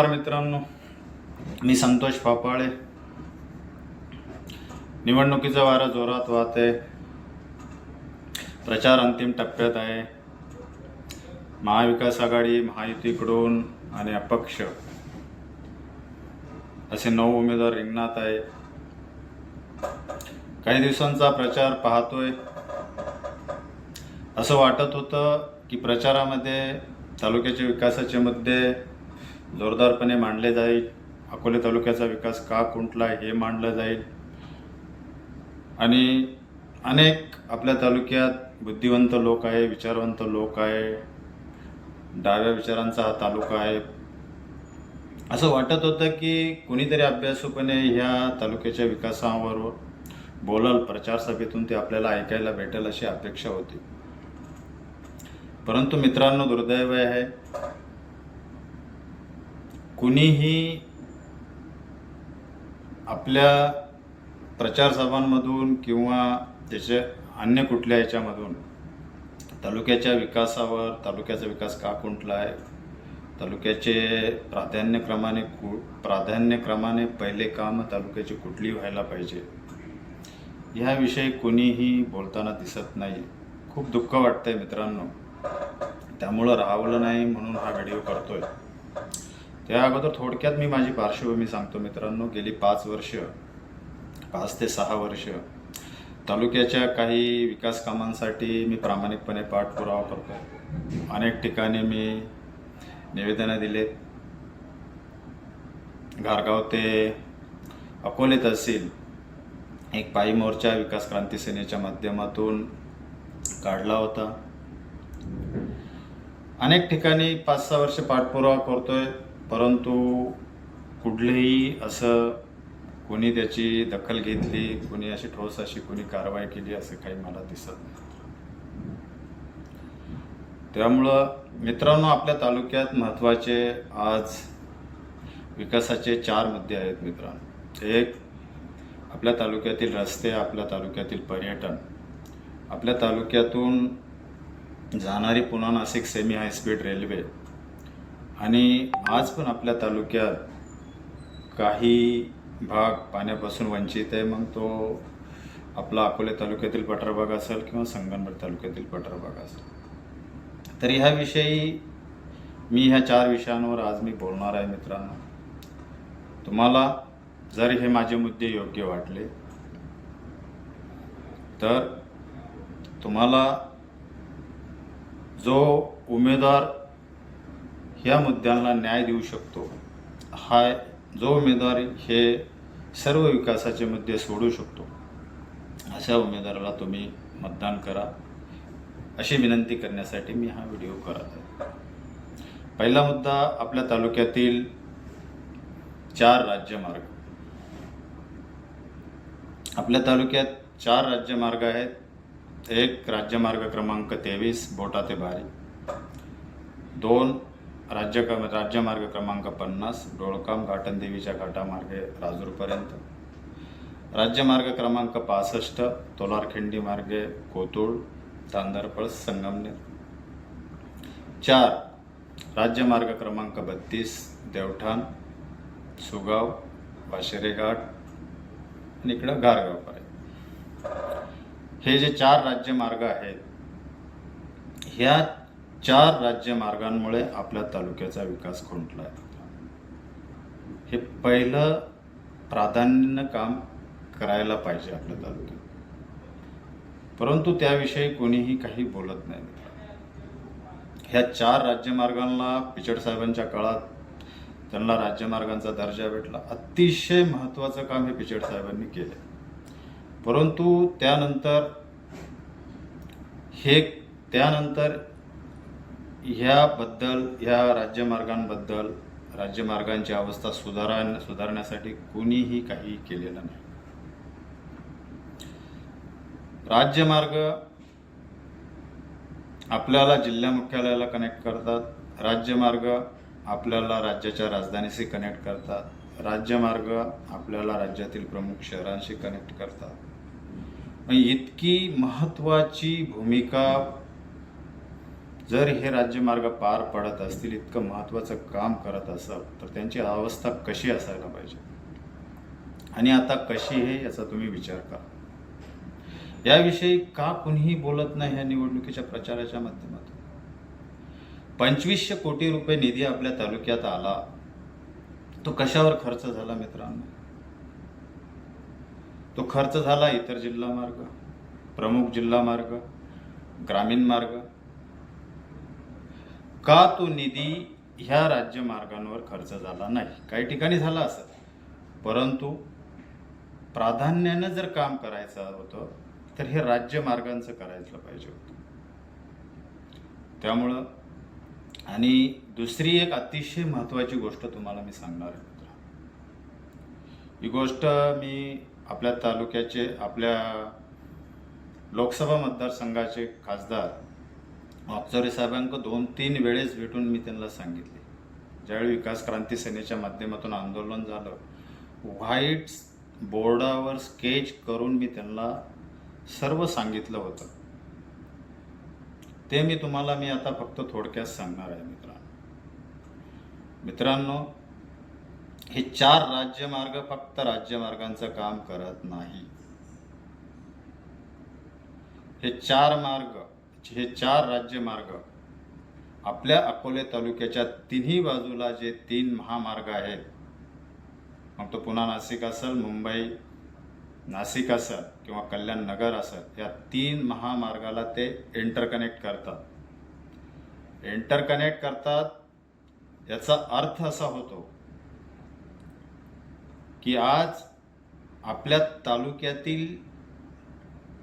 नमस्कार मित्रांनो मी संतोष पापाळे. निवडणुकीचा वारा जोरात वाहते प्रचार अंतिम टप्प्यात आहे. महाविकास आघाडी महायुतीकडून आणि अपक्ष असे नऊ उमेदवार रिंगणात आहे. काही दिवसांचा प्रचार पाहतोय. असं वाटत होतं की प्रचारामध्ये तालुक्याच्या विकासाचे मुद्दे जोरदारपणे मांडले जाईल. अकोले तालुक्याचा विकास का कुंटला हे मांडलं जाईल. आणि अनेक आपल्या तालुक्यात बुद्धिवंत लोक आहे विचारवंत लोक आहे. डाव्या विचारांचा हा तालुका आहे. असं वाटत होतं की कुणीतरी अभ्यासूपणे ह्या तालुक्याच्या विकासावर बोलल प्रचार सभेतून ते आपल्याला ऐकायला भेटेल अशी अपेक्षा होती. परंतु मित्रांनो दुर्दैव आहे कुणीही आपल्या प्रचार सभांमधून किंवा त्याचे अन्य कुठल्या याच्यामधून तालुक्याच्या विकासावर तालुक्याचा विकास का कुठला आहे तालुक्याचे प्राधान्यक्रमाने कु प्राधान्यक्रमाने पहिले काम तालुक्याची कुठली व्हायला पाहिजे ह्याविषयी कोणीही बोलताना दिसत नाही. खूप दुःख वाटतंय मित्रांनो. त्यामुळं राहावलं नाही म्हणून हा व्हिडिओ करतोय. त्या अगोदर थोडक्यात मी माझी पार्श्वभूमी सांगतो मित्रांनो. गेली पाच वर्ष पाच ते सहा वर्ष तालुक्याच्या काही विकास कामांसाठी मी प्रामाणिकपणे पाठपुरावा करतो. अनेक ठिकाणी मी निवेदनं दिलेत. घारगाव ते अकोले तहसील एक पायी मोर्चा विकास क्रांती सेनेच्या माध्यमातून काढला होता. अनेक ठिकाणी पाच सहा वर्ष पाठपुरावा करतोय. परंतु कुठलेही असं कोणी त्याची दखल घेतली कोणी अशी ठोस अशी कोणी कारवाई केली असं काही मला दिसत नाही. त्यामुळं मित्रांनो आपल्या तालुक्यात महत्त्वाचे आज विकासाचे चार मुद्दे आहेत मित्रांनो. एक आपल्या तालुक्यातील रस्ते आपल्या तालुक्यातील पर्यटन. आपल्या तालुक्यातून जाणारी पुन्हा नाशिक सेमी हायस्पीड रेल्वे आणि आज पण आपल्या तालुक्यात काही भाग पाण्यापासून वंचित आहे. मग तो आपला अकोले तालुक्यातील पठारभाग असेल किंवा संगमनेर तालुक्यातील पठारभाग असेल. तर ह्याविषयी मी ह्या चार विषयांवर आज मी बोलणार आहे मित्रांनो. तुम्हाला जर हे माझे मुद्दे योग्य वाटले तर तुम्हाला जो उमेदवार ह्या मुद्द्यांना न्याय देऊ शकतो. हा जो उमेदवार हे सर्व विकासाचे मुद्दे सोडू शकतो अशा उमेदवाराला तुम्ही मतदान करा. अशी विनंती करण्यासाठी मी हा व्हिडिओ करत आहे. पहिला मुद्दा आपल्या तालुक्यातील चार राज्यमार्ग. आपल्या तालुक्यात चार राज्यमार्ग आहेत. एक राज्यमार्ग क्रमांक तेवीस बोटा ते बारी. दोन राज्य राज्यमार्ग क्रमांक पन्नास डोळकाम घाटनदेवीच्या घाटामार्गे राजूरपर्यंत. राज्यमार्ग क्रमांक पासष्ट तोलारखिंडी मार्गे कोतुळ तांदरपळ संगमनेर. चार राज्यमार्ग क्रमांक बत्तीस देवठाण सुगाव वाशेरे घाट आणि इकडं गारगावपर्यंत हे जे चार राज्यमार्ग आहेत ह्या चार राज्यमार्गांमुळे आपल्या तालुक्याचा विकास खुंटला आहे हे पहिलं प्राधान्यानं काम करायला पाहिजे आपल्या तालुक्यात. परंतु त्याविषयी कोणीही काही बोलत नाही. ह्या चार राज्यमार्गांना पिचड साहेबांच्या काळात त्यांना राज्यमार्गांचा दर्जा भेटला. अतिशय महत्त्वाचं काम हे पिचड साहेबांनी केलं. परंतु त्यानंतर हे त्यानंतर ह्याबद्दल ह्या राज्यमार्गांबद्दल राज्यमार्गांची अवस्था सुधारा सुधारण्यासाठी कुणीही काही केलेलं नाही. राज्यमार्ग आपल्याला जिल्हा मुख्यालयाला कनेक्ट करतात. राज्यमार्ग आपल्याला राज्याच्या राजधानीशी कनेक्ट करतात. राज्यमार्ग आपल्याला राज्यातील प्रमुख शहरांशी कनेक्ट करतात. मग इतकी महत्त्वाची भूमिका जर हे राज्यमार्ग पार पडत असतील इतकं महत्त्वाचं काम करत असाल तर त्यांची अवस्था कशी असायला पाहिजे? आणि आता कशी आहे याचा तुम्ही विचार करा. याविषयी का कुणीही बोलत नाही या निवडणुकीच्या प्रचाराच्या माध्यमातून? पंचवीसशे कोटी रुपये निधी आपल्या तालुक्यात आला तो कशावर खर्च झाला मित्रांनो? तो खर्च झाला इतर जिल्हा मार्ग प्रमुख जिल्हा मार्ग ग्रामीण मार्ग का तो निधी ह्या राज्यमार्गांवर खर्च झाला नाही? काही ठिकाणी झाला असं. परंतु प्राधान्यानं जर काम करायचं होतं तर हे राज्यमार्गांचं करायचं पाहिजे होतं. त्यामुळं आणि दुसरी एक अतिशय महत्त्वाची गोष्ट तुम्हाला मी सांगणार आहे मित्र ही गोष्ट मी आपल्या तालुक्याचे आपल्या लोकसभा मतदारसंघाचे खासदार वाकचौरे साहेबांक दोन तीन वेळेस भेटून मी त्यांना सांगितले. ज्यावेळी विकास क्रांती सेनेच्या माध्यमातून आंदोलन झालं व्हाईट बोर्डावर स्केच करून मी त्यांना सर्व सांगितलं होतं. ते मी तुम्हाला मी आता फक्त थोडक्यात सांगणार आहे मित्रांनो. मित्रांनो हे चार राज्यमार्ग फक्त राज्यमार्गांचं काम करत नाही. हे चार मार्ग हे चार राज्यमार्ग आपल्या अकोले तालुक्याच्या तिन्ही बाजूला जे तीन महामार्ग आहेत मग तो पुन्हा नाशिक असेल मुंबई नाशिक असेल किंवा कल्याण नगर असेल या तीन महामार्गाला ते इंटरकनेक्ट करतात. इंटरकनेक्ट करतात याचा अर्थ असा होतो की आज आपल्या तालुक्यातील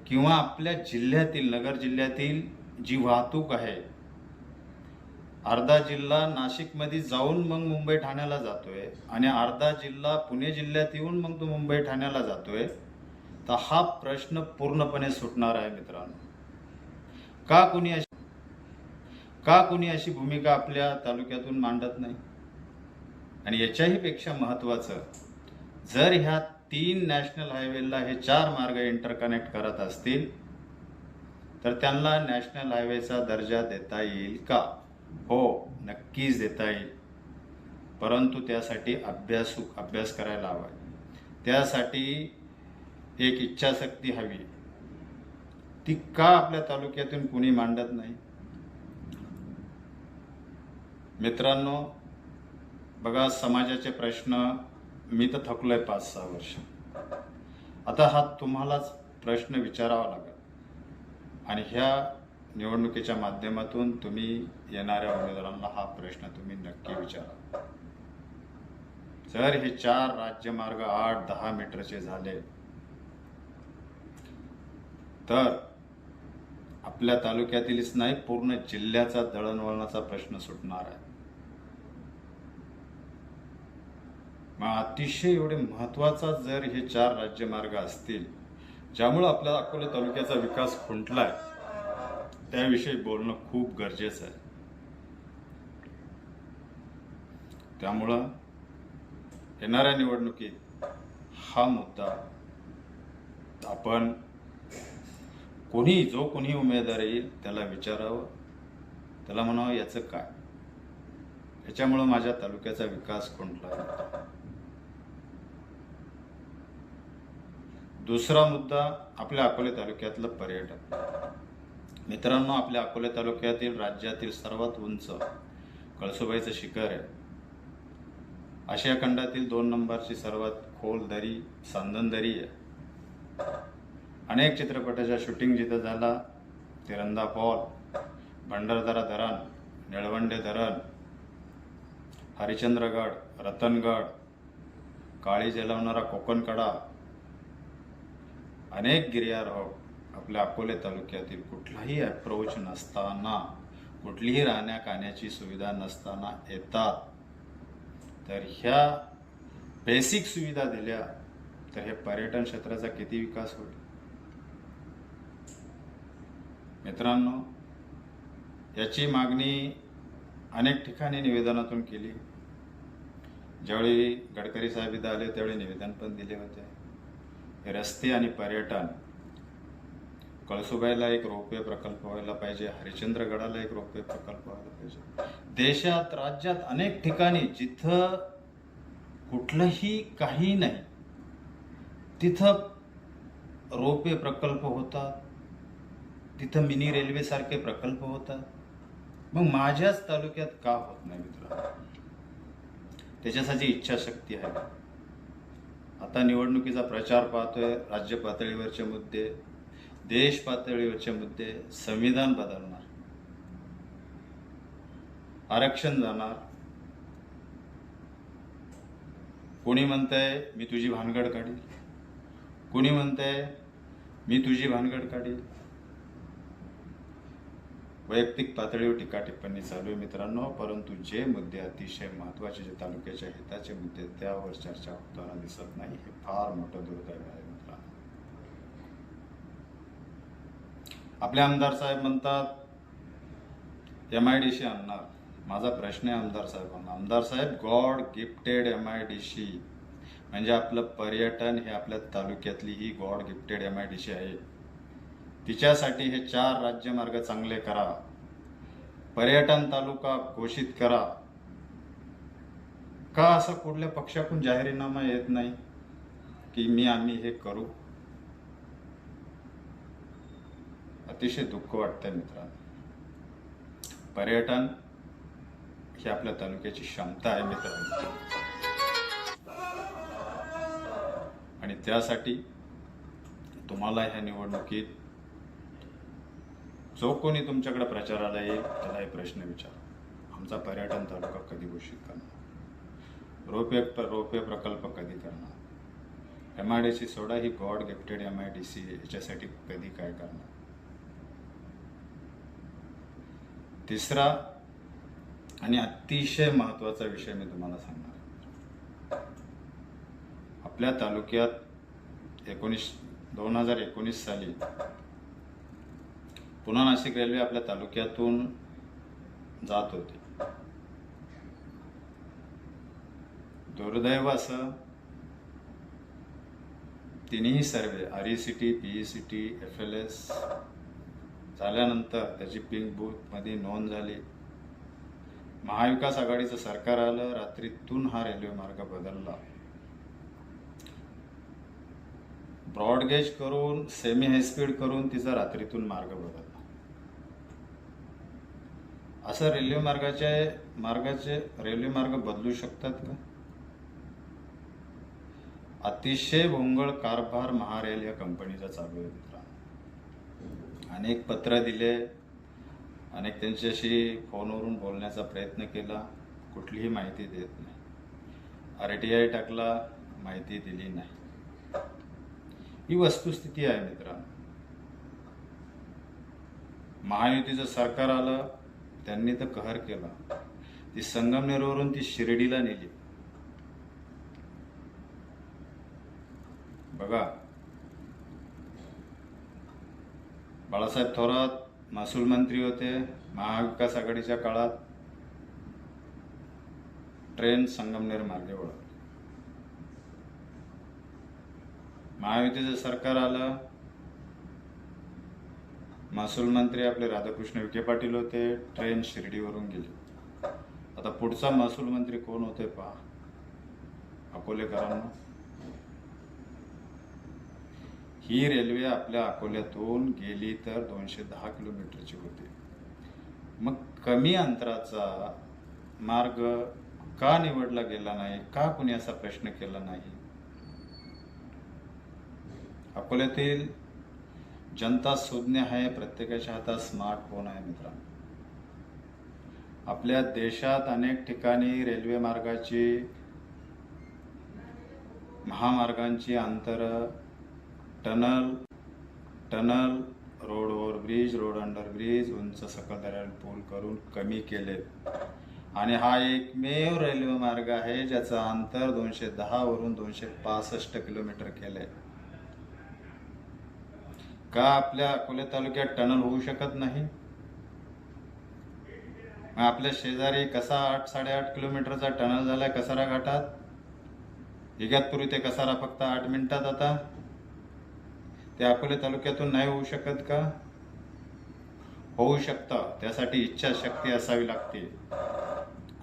किंवा आपल्या जिल्ह्यातील नगर जिल्ह्यातील जी वाहतूक आहे अर्धा जिल्हा नाशिकमध्ये जाऊन मग मुंबई ठाण्याला जातोय आणि अर्धा जिल्हा पुणे जिल्ह्यात येऊन मग तो मुंबई ठाण्याला जातोय तर हा प्रश्न पूर्णपणे सुटणार आहे मित्रांनो. का कुणी अशी का कुणी अशी भूमिका आपल्या तालुक्यातून मांडत नाही? आणि याच्याही पेक्षा महत्त्वाचं जर ह्या तीन नॅशनल हायवेला हे चार मार्ग इंटरकनेक्ट करत असतील तर त्यांना नॅशनल हायवेचा दर्जा देता येईल का? हो नक्कीच देता येईल. परंतु त्यासाठी अभ्यास अभ्यास करायला हवा. त्यासाठी एक इच्छाशक्ती हवी. ती का आपल्या तालुक्यातून कुणी मांडत नाही? मित्रांनो बघा समाजाचे प्रश्न मी तर थकलो आहे पाच सहा वर्ष. आता हा तुम्हालाच प्रश्न विचारावा लागेल. आणि ह्या निवडणुकीच्या माध्यमातून तुम्ही येणाऱ्या उमेदवारांना हा प्रश्न तुम्ही नक्की विचारा. जर हे चार राज्यमार्ग आठ दहा मीटरचे झाले. तर आपल्या तालुक्यातीलच नाही पूर्ण जिल्ह्याचा दळणवळणाचा प्रश्न सुटणार आहे. मग अतिशय एवढे महत्त्वाचा जर हे चार राज्यमार्ग असतील ज्यामुळं आपल्या अकोला तालुक्याचा विकास खुंटलाय त्याविषयी बोलणं खूप गरजेचं आहे. त्यामुळं येणाऱ्या निवडणुकीत हा मुद्दा आपण कोणी जो कोणी उमेदवार येईल त्याला विचारावं. त्याला म्हणावं याचं काय? याच्यामुळं माझ्या तालुक्याचा विकास खुंटला. दुसरा मुद्दा आपल्या अकोले तालुक्यातलं पर्यटन. मित्रांनो आपल्या अकोले तालुक्यातील राज्यातील सर्वात उंच कळसुबाईचं शिखर आहे. आशिया खंडातील दोन नंबरची सर्वात खोल दरी सांदन दरी आहे. अनेक चित्रपटाच्या शूटिंग जिथं झाला तिरंदा फॉल भंडारदरा धरण निळवंडे धरण हरिश्चंद्रगड रतनगड काळी जेलवणारा कोकणकडा अनेक गिर्यारोहक आपल्या अकोले तालुक्यातील कुठलाही अप्रोच नसताना कुठलीही राहण्या खाण्याची सुविधा नसताना येतात. तर ह्या बेसिक सुविधा दिल्या तर हे पर्यटन क्षेत्राचा किती विकास होईल? मित्रांनो याची मागणी अनेक ठिकाणी निवेदनातून केली. ज्यावेळी गडकरी साहेब इथं आले त्यावेळी निवेदन पण दिले होते. रस्ते आणि पर्यटन. कळसुबाईला एक रोपवे प्रकल्प व्हायला पाहिजे हरिश्चंद्रगडाला एक रोपवे प्रकल्प व्हायला पाहिजे. देशात राज्यात अनेक ठिकाणी जिथं कुठलंही काही नाही तिथं रोपवे प्रकल्प होतात तिथं मिनी रेल्वेसारखे प्रकल्प होतात. मग माझ्याच तालुक्यात का होत नाही मित्र त्याच्यासाठी इच्छाशक्ती आहे. आता निवडणुकीचा प्रचार पाहतोय राज्य पातळीवरचे मुद्दे देश पातळीवरचे मुद्दे संविधान बदलणार. आरक्षण जाणार. कोणी म्हणतंय मी तुझी भानगड काढील. कोणी म्हणतंय मी तुझी भानगड काढील. वैयक्तिक पातळीवर टीका टिप्पणी चालू आहे मित्रांनो परंतु जे मुद्दे अतिशय महत्त्वाचे जे तालुक्याच्या हिताचे मुद्दे त्यावर चर्चा होताना दिसत नाही. हे फार मोठं दुर्दैव आहे मित्रांनो. आपले आमदार साहेब म्हणतात एम आय डी सी आणणार. माझा प्रश्न आहे आमदार साहेबांना. आमदार साहेब God gifted M I D C म्हणजे आपलं पर्यटन हे आपल्या तालुक्यातली ही God gifted M I D C आहे. तिच्यासाठी हे चार राज्यमार्ग चांगले करा. पर्यटन तालुका घोषित करा. का असं कुठल्या पक्षाकडून जाहीरनामा येत नाही? की मी आम्ही हे करू? अतिशय दुःख वाटतंय मित्रांनो. पर्यटन ही आपल्या तालुक्याची क्षमता आहे मित्रांनो. आणि त्यासाठी तुम्हाला ह्या निवडणुकीत जो कोणी तुमच्याकडे प्रचाराला येईल त्याला हे प्रश्न विचार. आमचा पर्यटन तालुका कधी घोषित करणार? रोपे रोपे प्रकल्प कधी करणार? एम आय डी सी सोडा ही God gifted M I D C याच्यासाठी कधी काय करणार? तिसरा आणि अतिशय महत्त्वाचा विषय मी तुम्हाला सांगणार आपल्या तालुक्यात एकोणीस दोन हजार एकोणीस साली पुणा नाशिक रेल्वे आपल्या तालुक्यातून जात होती. दुर्दैव असं तिन्ही survey R E C T P E C T F L S झाल्यानंतर त्याची पिंक बूथमध्ये नोंद झाली. महाविकास आघाडीचं सरकार आलं रात्रीतून हा रेल्वे मार्ग बदलला. ब्रॉडगेज करून सेमी हायस्पीड करून तिचा रात्रीतून मार्ग बदलला. असं रेल्वे मार्गाचे मार्गाचे रेल्वे मार्ग बदलू शकतात का? अतिशय भोंगळ कारभार महारेल या कंपनीचा चालू आहे मित्रांनो अनेक पत्र दिले अनेक त्यांच्याशी फोनवरून बोलण्याचा प्रयत्न केला कुठलीही माहिती देत नाही. आर टी आय टाकला माहिती दिली नाही. ही वस्तुस्थिती आहे मित्रांनो महायुतीचं सरकार आलं त्यांनी तर कहर केला. ती संगमनेरवरून ती शिर्डीला नेली. बघा. बाळासाहेब थोरात महसूल मंत्री होते महाविकास आघाडीच्या काळात. ट्रेन संगमनेर मार्गे वळत. महायुतीचं सरकार आलं महसूल मंत्री आपले राधाकृष्ण विखे पाटील होते ट्रेन शिर्डीवरून गेली. आता पुढचा महसूल मंत्री कोण होते पहा. अकोलेकरांना. ही रेल्वे आपल्या अकोल्यातून गेली तर दोनशे दहा किलोमीटरची होती. मग कमी अंतराचा मार्ग का निवडला गेला नाही? का कुणी असा प्रश्न केला नाही? अकोल्यातील जनता सुज्ञ आहे प्रत्येकाच्या हातात स्मार्टफोन आहे मित्रांनो. आपल्या देशात अनेक ठिकाणी रेल्वे मार्गाची महामार्गांची अंतर tunnel tunnel road overbridge road under bridge उंच सकल दऱ्याला पूल करून कमी केले आणि हा एकमेव रेल्वे मार्ग आहे ज्याचं अंतर दोनशे दहावरून दोनशे पासष्ट किलोमीटर केलं आहे का आपल्या अकोले तालुक्यात टनल होऊ शकत नाही? मग आपल्या शेजारी कसा आठ साडेआठ किलोमीटरचा टनल झाला कसारा घाटात? इगतपुरी ते कसारा फक्त आठ मिनिटात आता. ते अकोले तालुक्यातून नाही होऊ शकत का? होऊ शकतं. त्यासाठी इच्छाशक्ती असावी लागते.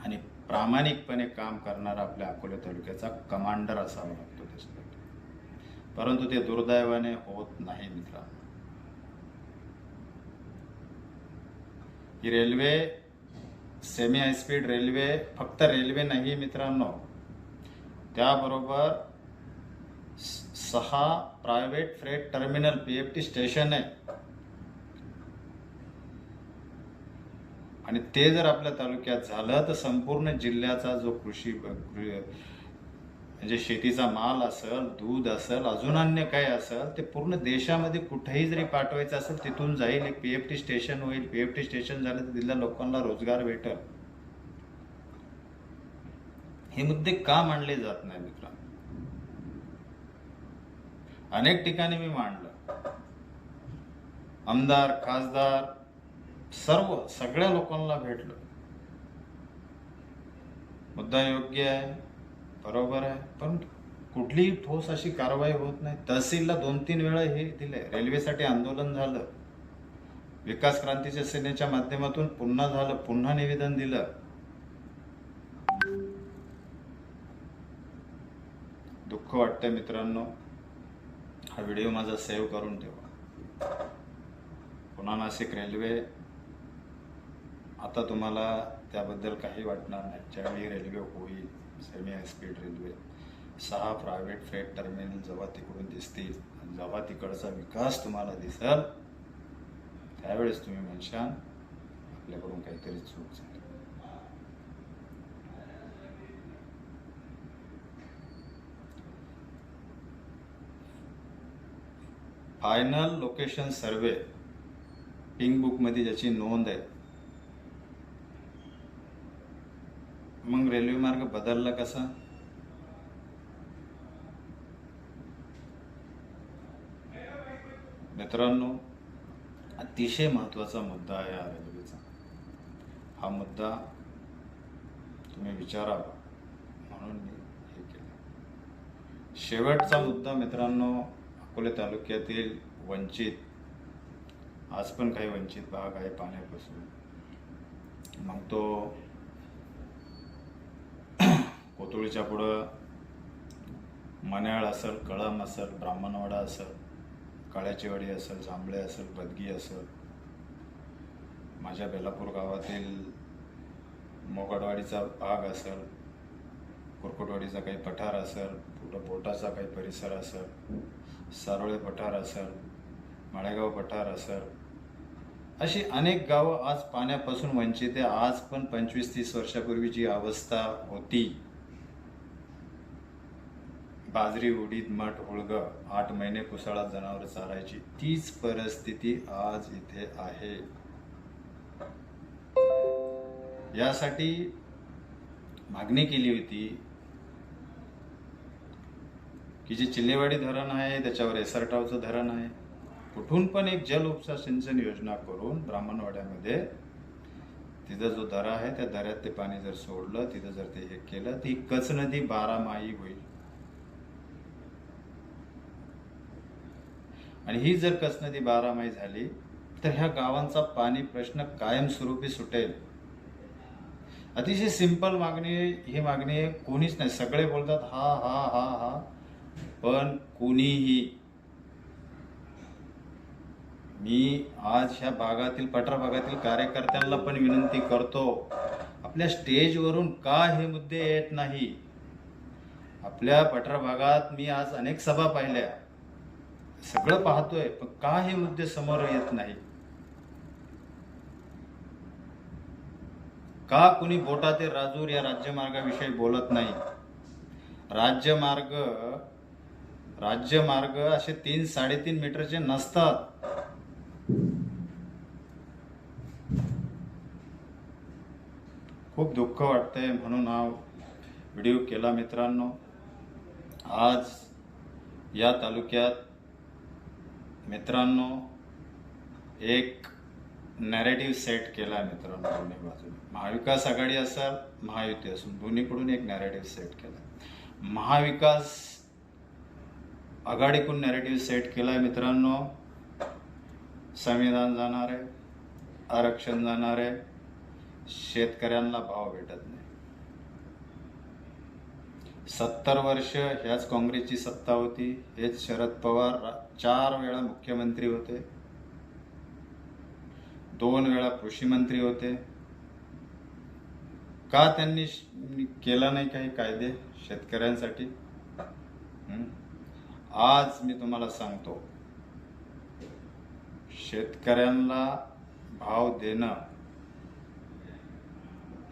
आणि प्रामाणिकपणे काम करणारा आपल्या अकोले तालुक्याचा कमांडर असावा लागेल. परंतु ते दुर्दैवाने होत नाही मित्रांनो ही railway semi high speed railway फक्त रेल्वे नाही मित्रांनो. त्याबरोबर सहा private freight terminal P F T station आहे. आणि ते जर आपल्या तालुक्यात झालं तर संपूर्ण जिल्ह्याचा जो कृषी म्हणजे शेतीचा माल असेल दूध असेल अजून अन्य काय असेल ते पूर्ण देशामध्ये कुठेही जरी पाठवायचं असेल तिथून जाईल. एक पी एफ टी स्टेशन होईल. पी एफ टी स्टेशन झालं तर तिथल्या लोकांना रोजगार भेटेल. हे मुद्दे का मांडले जात नाही मित्रांनो? अनेक ठिकाणी मी मांडलं. आमदार खासदार सर्व सगळ्या लोकांना भेटलं. मुद्दा योग्य आहे. बरोबर आहे. पण कुठलीही ठोस अशी कारवाई होत नाही. तहसीलला दोन तीन वेळा हे दिले रेल्वेसाठी आंदोलन झालं. विकास क्रांतीच्या सेनेच्या माध्यमातून पुन्हा झालं. पुन्हा निवेदन दिलं. दुःख वाटतंय मित्रांनो. हा व्हिडिओ माझा सेव्ह करून ठेवा. पुन्हा नाशिक रेल्वे. आता तुम्हाला त्याबद्दल काही वाटणार नाही. ज्यावेळी रेल्वे होईल. Semi high speed railway. सहा प्रायव्हेट फ्रेट टर्मिनल जेव्हा तिकडून दिसतील जेव्हा तिकडचा विकास तुम्हाला दिसल त्यावेळेस तुम्ही म्हणशाल आपल्याकडून काहीतरी चूक झाली. फायनल लोकेशन सर्वे पिंक बुकमध्ये ज्याची नोंद आहे मग रेल्वे मार्ग बदलला कसा? मित्रांनो अतिशय महत्त्वाचा मुद्दा आहे हा रेल्वेचा. हा मुद्दा तुम्ही विचारावा. म्हणून मी हे केलं. शेवटचा मुद्दा मित्रांनो अकोले तालुक्यातील वंचित. आज पण काही वंचित भाग आहे पाण्यापासून. मग तो कोतुळीच्या पुढं मन्याळ असेल कळम असेल ब्राह्मणवाडा असेल काळ्याचीवाडी असेल जांभळे असेल बदगी असेल. माझ्या बेलापूर गावातील मोगडवाडीचा भाग असेल कुरकुटवाडीचा काही पठार असेल पुढं बोटाचा काही परिसर असेल सारोळे पठार असेल माळेगाव पठार असेल. अशी अनेक गावं आज पाण्यापासून वंचित आहे. आज पण पंचवीस तीस वर्षापूर्वी जी अवस्था होती. बाजरी उडीद मठ हुळग आठ महिने कुसाळात जनावर चारायची. तीच परिस्थिती आज इथे आहे. यासाठी मागणी केली होती की जे चिल्लेवाडी धरण आहे त्याच्यावर एसरटावचं धरण आहे. कुठून पण एक जल उपसा सिंचन योजना करून ब्राह्मणवाड्यामध्ये तिथं जो दरा आहे त्या दऱ्यात ते पाणी जर सोडलं तिथं जर ते हे केलं ती कच नदी बारामाही होईल. आणि ही जर कसनदी बारामाही झाली तर ह्या गावांचा पाणी प्रश्न कायमस्वरूपी सुटेल. अतिशय सिंपल मागणी ही मागणी कोणीच नाही. सगळे बोलतात हा हा हा हा. पण कोणीही मी आज ह्या भागातील पठार भागातील कार्यकर्त्यांना पण विनंती करतो आपल्या स्टेजवरून का हे मुद्दे येत नाही. आपल्या पठार भागात मी आज अनेक सभा पाहिल्या. सगळं पाहतोय पण का हे मुद्दे समोर येत नाही. का कुणी बोटातील राजूर या राज्यमार्गाविषयी बोलत नाही? राज्यमार्ग राज्यमार्ग असे तीन साडेतीन मीटरचे नसतात. खूप दुःख वाटतंय म्हणून हा व्हिडिओ केला मित्रांनो. आज या तालुक्यात मित्रांनो एक नॅरेटिव्ह सेट केला आहे मित्रांनो दोन्ही बाजूने. महाविकास आघाडी असा महायुती असून दोन्हीकडून एक नॅरेटिव्ह सेट केला महाविकास आघाडीकडून नॅरेटिव्ह सेट केला आहे मित्रांनो. संविधान जाणार आहे आरक्षण जाणार आहे. शेतकऱ्यांना भाव भेटत नाही. सत्तर वर्ष ह्याच काँग्रेसची सत्ता होती. हेच शरद पवार चार वेळा मुख्यमंत्री होते. दोन वेळा कृषी मंत्री होते. का त्यांनी केला नाही काही कायदे शेतकऱ्यांसाठी? आज मी तुम्हाला सांगतो. शेतकऱ्यांना भाव देणं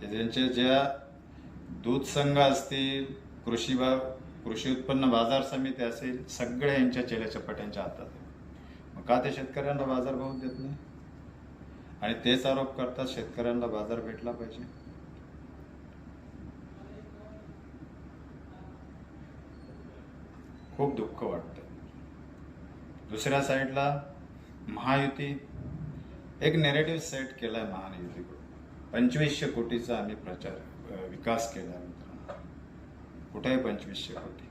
हे ज्यांचे ज्या दूध संघ असतील कृषी बा कृषी उत्पन्न बाजार समिती असेल सगळ्या यांच्या चेल्याचपाट्यांच्या हातात आहे. मग का ते शेतकऱ्यांना बाजार भाव देत नाही? आणि तेच आरोप करतात शेतकऱ्यांना बाजार भेटला पाहिजे. खूप दुःख वाटतं. दुसऱ्या साईडला महायुती एक नेरेटिव्ह सेट केलाय महायुतीकडून पंचवीसशे कोटीचा आम्ही प्रचार विकास केला कुठे आहे पंचवीसशे कोटी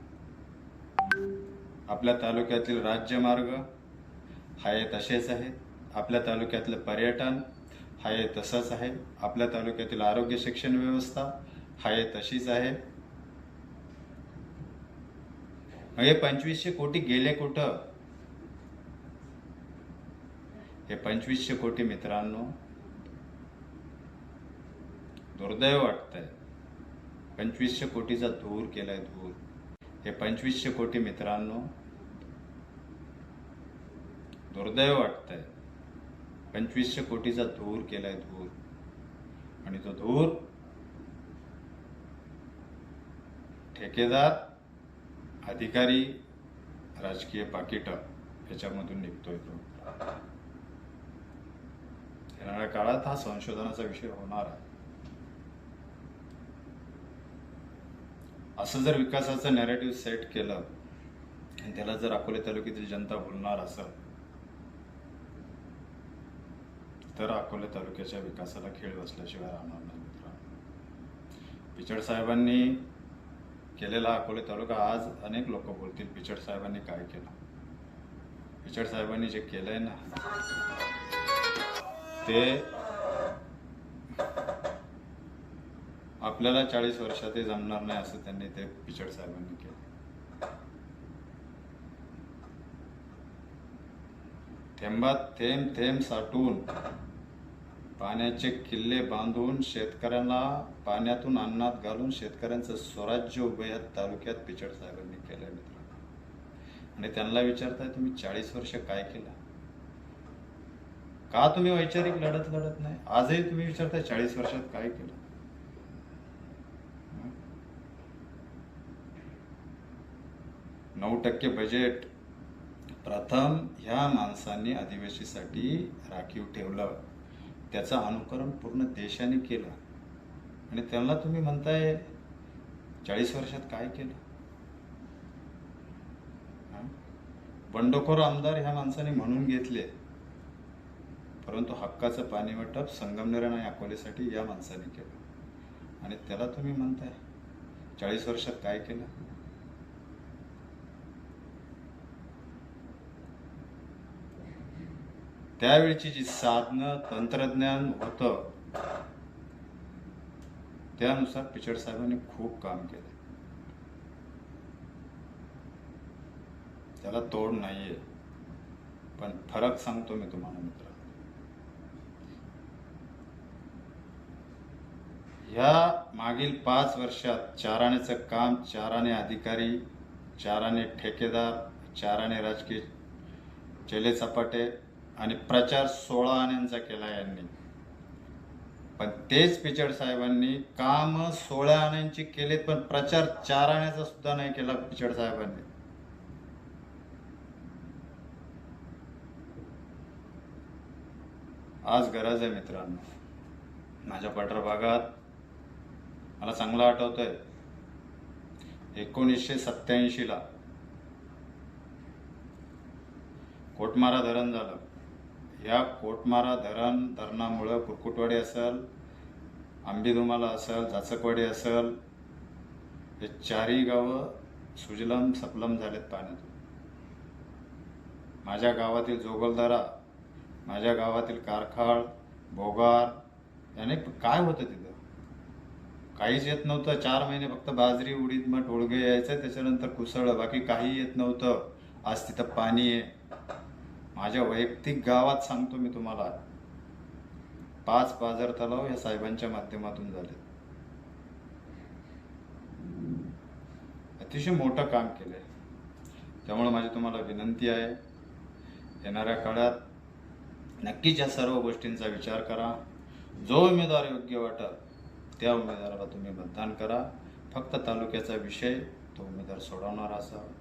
आपल्या तालुक्यातील राज्यमार्ग हाय तसेच आहेत आपल्या तालुक्यातलं पर्यटन हाय तसंच आहे. आपल्या तालुक्यातील आरोग्य शिक्षण व्यवस्था हाय तशीच आहे. हे पंचवीसशे कोटी गेले कुठं? हे पंचवीसशे कोटी मित्रांनो दुर्दैव वाटतंय. पंचवीसशे कोटीचा धूर केलाय धूर. हे पंचवीसशे कोटी मित्रांनो दुर्दैव वाटतंय. पंचवीसशे कोटीचा धूर केलाय धूर. आणि तो धूर ठेकेदार अधिकारी राजकीय पाकिट याच्यामधून निघतोय तो. येणाऱ्या काळात हा संशोधनाचा विषय होणार आहे. असं जर विकासाचं नॅरेटिव्ह सेट केलं आणि त्याला जर अकोले तालुक्यातील जनता बोलणार असेल तर अकोले तालुक्याच्या विकासाला खेळ बसल्याशिवाय राहणार नाही मित्रांनो पिचड साहेबांनी केलेला अकोले तालुका आज अनेक लोक बोलतील पिचड साहेबांनी काय केलं? पिचड साहेबांनी जे केलंय ना ते आपल्याला चाळीस वर्षात जमणार नाही असं त्यांनी ते पिचड साहेबांनी केलं. थेंबात थेंब थेंब साठवून पाण्याचे किल्ले बांधून शेतकऱ्यांना पाण्यातून अन्नात घालून शेतकऱ्यांचं स्वराज्य उभं या तालुक्यात पिचड साहेबांनी केलंय मित्र आणि त्यांना विचारताय तुम्ही चाळीस वर्ष काय केलं? का तुम्ही वैचारिक लढत लढत नाही? आजही तुम्ही विचारताय चाळीस वर्षात काय केलं हं? नऊ टक्के बजेट प्रथम ह्या माणसांनी आदिवासीसाठी राखीव ठेवलं. त्याचं अनुकरण पूर्ण देशाने केलं. आणि त्यांना तुम्ही म्हणताय चाळीस वर्षात काय केलं? बंडखोर आमदार ह्या माणसाने म्हणून घेतले. परंतु हक्काचं पाणी वाटप संगमनेर आणि अकोलेसाठी या माणसाने केलं. आणि त्याला तुम्ही म्हणताय चाळीस वर्षात काय केलं? त्यावेळची जी साधनं तंत्रज्ञान होतं त्यानुसार पिचड साहेबांनी खूप काम केलं. त्याला तोड नाहीये पण फरक सांगतो मी तुम्हाला मित्र ह्या मागील पाच वर्षात चाराण्याचं काम चाराने अधिकारी चाराने ठेकेदार चाराने राजकीय चेले चपाटे आणि प्रचार सोळा आण्यांचा केला यांनी. पण तेच पिचड साहेबांनी काम सोळा आण्यांची केलेत पण प्रचार चार आण्याचा सुद्धा नाही केला पिचड साहेबांनी. आज गरज आहे मित्रांनो. माझ्या पठार भागात मला चांगलं आठवतंय. एकोणीसशे सत्याऐंशीला कोटमारा धरण झालं. या कोटमारा धरण धरणामुळं कुरकुटवाडी असेल आंबेधुमाला असेल जाचकवाडी असेल हे चारही गावं सुजलम सपलम झालेत पाण्यातून. माझ्या गावातील जोगलदरा माझ्या गावातील कारखाळ बोगार याने काय होतं तिथं? काहीच येत नव्हतं. चार महिने फक्त बाजरी उडीद मग टोळगे यायचं. त्याच्यानंतर कुसळ बाकी काही येत नव्हतं. आज तिथं पाणी आहे. माझ्या वैयक्तिक गावात सांगतो मी तुम्हाला. पाच बाजार तलाव या साहेबांच्या माध्यमातून झाले. अतिशय मोठं काम केलंय. त्यामुळे माझी तुम्हाला विनंती आहे येणाऱ्या काळात नक्कीच या सर्व गोष्टींचा विचार करा. जो उमेदवार योग्य वाटत त्या उमेदवाराला तुम्ही मतदान करा. फक्त तालुक्याचा विषय तो उमेदवार सोडवणारा असा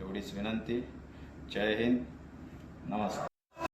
एवढीच विनंती. जय हिंद. नमस्कार